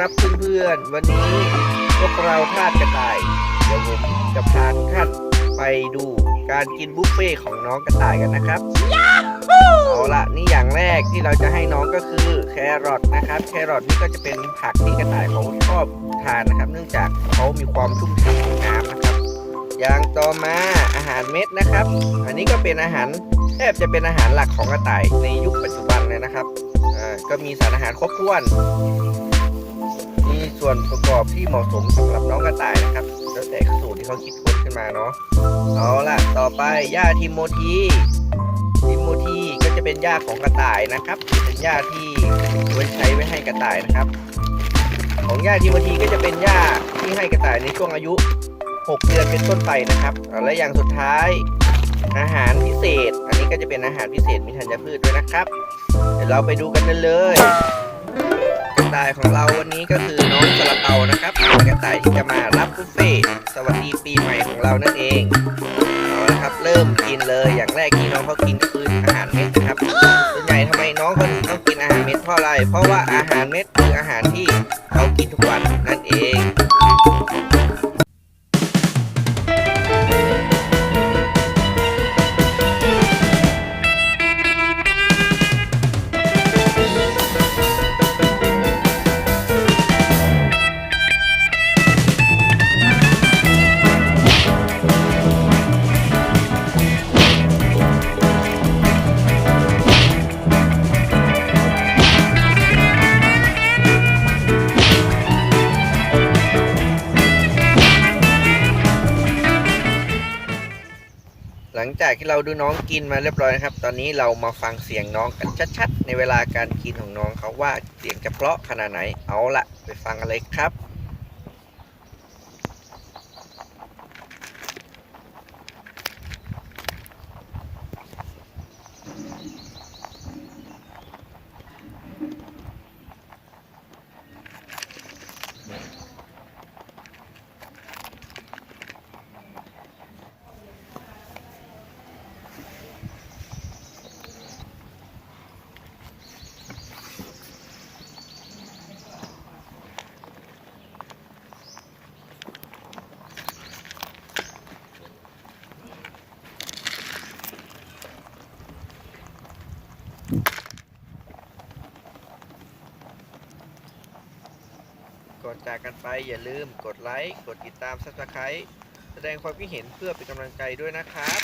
วันนี้พวกเราทาดกระต่าย เดี๋ยวผมจะพาทุกท่านไปดูการกินบุฟเฟ่ต์ของน้องกระต่ายกันนะครับเอาละนี่อย่างแรกที่เราจะให้น้องก็คือแครอทนะครับ แครอทนี่ก็จะเป็นผักที่กระต่ายเขาชอบทานนะครับ เนื่องจากเขามีความชุ่มฉ่ำของน้ำนะครับ อย่างต่อมาอาหารเม็ดนะครับ อันนี้ก็เป็นอาหารแทบจะเป็นอาหารหลักของกระต่ายในยุคปัจจุบันเลยนะครับอ่าก็มีสารอาหารครบถ้วน มีส่วนประกอบที่เหมาะสมสำหรับน้องกระต่ายนะครับ แล้วแต่สูตรที่เขาคิดค้นขึ้นมาเนาะเอาล่ะ ต่อไปหญ้าทิโมธีทิโมธีก็จะเป็นหญ้าของกระต่ายนะครับ เป็นหญ้าที่ไว้ใช้ไว้ให้กระต่ายนะครับ ของหญ้าทิโมธีก็จะเป็นหญ้าที่ให้กระต่ายในช่วงอายุ 6 เดือนเป็นต้นไปนะครับและอย่างสุดท้ายอาหารพิเศษ อันนี้ก็จะเป็นอาหารพิเศษมีธัญพืชด้วยนะครับ เดี๋ยวเราไปดูกันเลย ตายของเราวันนี้ก็คือน้องสละเตานะครับเป็นกระต่ายที่จะมารับบุฟเฟ่สวัสดีปีใหม่ของเรานั่นเองเอาละครับเริ่มกินเลยอย่างแรกที่น้องเขากินก็คืออาหารเม็ดนะครับส่วนใหญ่ทำไมน้องเขาถึงต้องกินอาหารเม็ดเพราะอะไรเพราะว่าอาหารเม็ดคืออาหารที่เขากินทุกวันนั่นเอง หลังจากที่เราดูน้องกินมาเรียบร้อยนะครับ ตอนนี้เรามาฟังเสียงน้องกันชัดๆ ในเวลาการกินของน้องเขาว่าเสียงจะเพราะขนาดไหน เอาละไปฟังกันเลยครับ ก่อนจากกันไปอย่าลืมกดไลค์ กดติดตาม subscribe แสดงความคิดเห็นเพื่อเป็นกำลังใจด้วยนะครับ